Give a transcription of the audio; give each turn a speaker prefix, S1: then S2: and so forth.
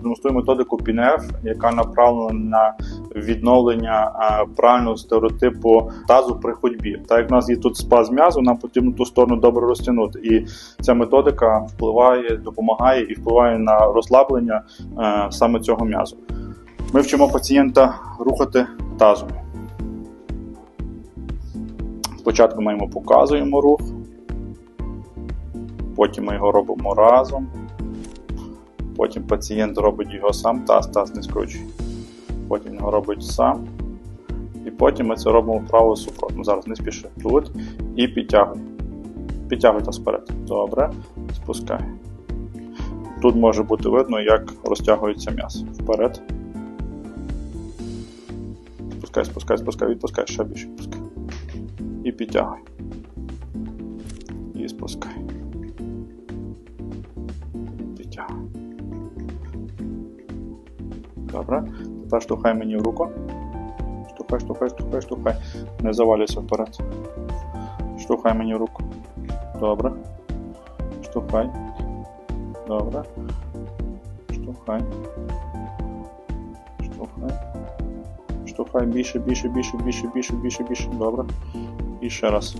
S1: продемонструю методику PNF, яка направлена на відновлення правильного стереотипу тазу при ходьбі. Так як в нас є тут спаз м'язу, нам потрібно ту сторону добре розтягнути. І ця методика впливає, допомагає і впливає на розслаблення саме цього м'язу. Ми вчимо пацієнта рухати тазом. Спочатку ми йому показуємо рух, потім ми його робимо разом. Потім пацієнт робить його сам, таз, таз не скручує. Потім його робить сам. І потім ми це робимо вправо супротно. Зараз не спіши. Тут і підтягуй. Підтягуй таз вперед. Добре. Спускай. Тут може бути видно, як розтягується м'ясо. Вперед. Спускай, спускай, спускай, відпускай, ще більше відпускай. І підтягуй. І спускай. І підтягуй. Добре. Тепер штовхай мені в руку. Штовхай, штовхай, штовхай, штовхай. Не завалюйся вперед. Штовхай мені в руку. Добре. Штовхай. Добре. Штовхай. Штовхай. Штовхай більше, більше, більше, більше, більше, більше, більше. Добре. І ще раз.